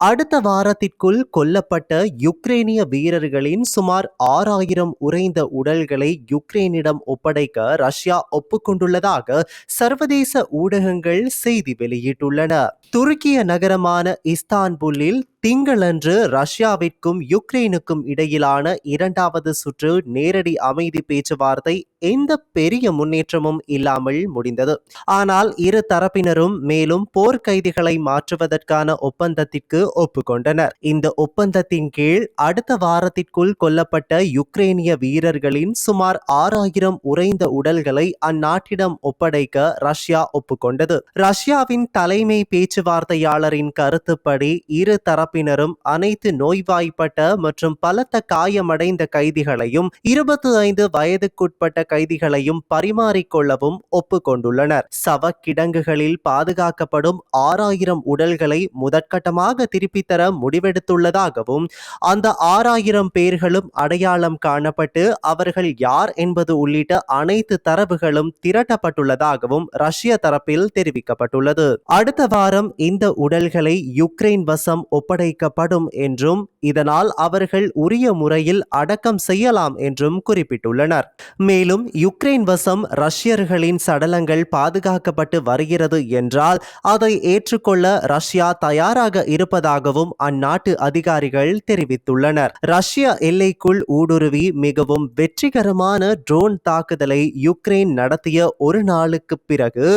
அடுத்த வாரத்திற்குள் கொல்லப்பட்ட யுக்ரேனிய வீரர்களின் சுமார் ஆறாயிரம் உறைந்த உடல்களை யுக்ரேனிடம் ஒப்படைக்க ரஷ்யா ஒப்புக்கொண்டுள்ளதாக சர்வதேச ஊடகங்கள் செய்தி வெளியிட்டுள்ளன. துருக்கிய நகரமான இஸ்தான்புல்லில் திங்களன்று ரஷ்யாவிற்கும் யுக்ரைனுக்கும் இடையிலான இரண்டாவது சுற்று நேரடி அமைதி பேச்சுவார்த்தை எந்த பெரிய முன்னேற்றமும் இல்லாமல் முடிந்தது. ஆனால் இரு தரப்பினரும் மேலும் போர் கைதிகளை மாற்றுவதற்கான ஒப்பந்தத்திற்கு ஒப்புக்கொண்டனர். இந்த ஒப்பந்தத்தின் கீழ் அடுத்த வாரத்திற்குள் கொல்லப்பட்ட யுக்ரேனிய வீரர்களின் சுமார் ஆறாயிரம் உறைந்த உடல்களை அந்நாட்டிடம் ஒப்படைக்க ரஷ்யா ஒப்புக்கொண்டது. ரஷ்யாவின் தலைமை பேச்சுவார்த்தையாளரின் கருத்துப்படி இரு தரப்பினரும் அனைத்து நோய்வாய்ப்பட்ட மற்றும் பலத்த காயமடைந்த கைதிகளையும் இருபத்தி ஐந்து வயதுக்குட்பட்ட கைதிகளையும் பரிமாறிக்கொள்ளவும் ஒப்புக்கொண்டுள்ளனர். சவக்கிடங்குகளில் பாதுகாக்கப்படும் ஆறாயிரம் உடல்களை முதற்கட்டமாக திருப்பித் தர முடிவெடுத்துள்ளதாகவும் அந்த ஆறாயிரம் பேர்களும் அடையாளம் காணப்பட்டு அவர்கள் யார் என்பது உள்ளிட்ட அனைத்து தரவுகளும் திரட்டப்பட்டுள்ளதாகவும் ரஷ்ய தரப்பில் தெரிவிக்கப்பட்டுள்ளது. அடுத்த வாரம் இந்த உடல்களை யுக்ரைன் வசம் ஒப்படை வைக்கப்படும் என்றும் இதனால் அவர்கள் உரிய முறையில் அடக்கம் செய்யலாம் என்றும் குறிப்பிட்டுள்ளனர். மேலும் யுக்ரைன் வசம் ரஷ்யர்களின் சடலங்கள் பாதுகாக்கப்பட்டு வருகிறது என்றால் அதை ஏற்றுக்கொள்ள ரஷ்யா தயாராக இருப்பதாகவும் அந்நாட்டு அதிகாரிகள் தெரிவித்துள்ளனர். ரஷ்ய எல்லைக்குள் ஊடுருவி மிகவும் வெற்றிகரமான ட்ரோன் தாக்குதலை யுக்ரைன் நடத்திய ஒரு நாளுக்கு பிறகு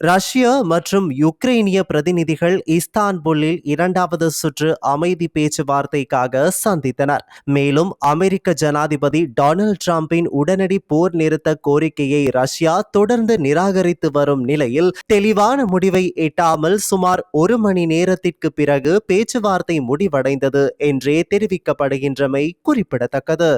ரஷ்ய மற்றும் யுக்ரைனிய பிரதிநிதிகள் இஸ்தான்புல்லில் இரண்டாவது சுற்று அமைதி பேச்சுவார்த்தைக்காக சந்தித்தனர். மேலும் அமெரிக்க ஜனாதிபதி டொனால்ட் டிரம்பின் உடனடி போர் நிறுத்த கோரிக்கையை ரஷ்யா தொடர்ந்து நிராகரித்து வரும் நிலையில் தெளிவான முடிவை எட்டாமல் சுமார் ஒரு மணி நேரத்திற்கு பிறகு பேச்சுவார்த்தை முடிவடைந்தது என்றே தெரிவிக்கப்படுகின்றமை குறிப்பிடத்தக்கது.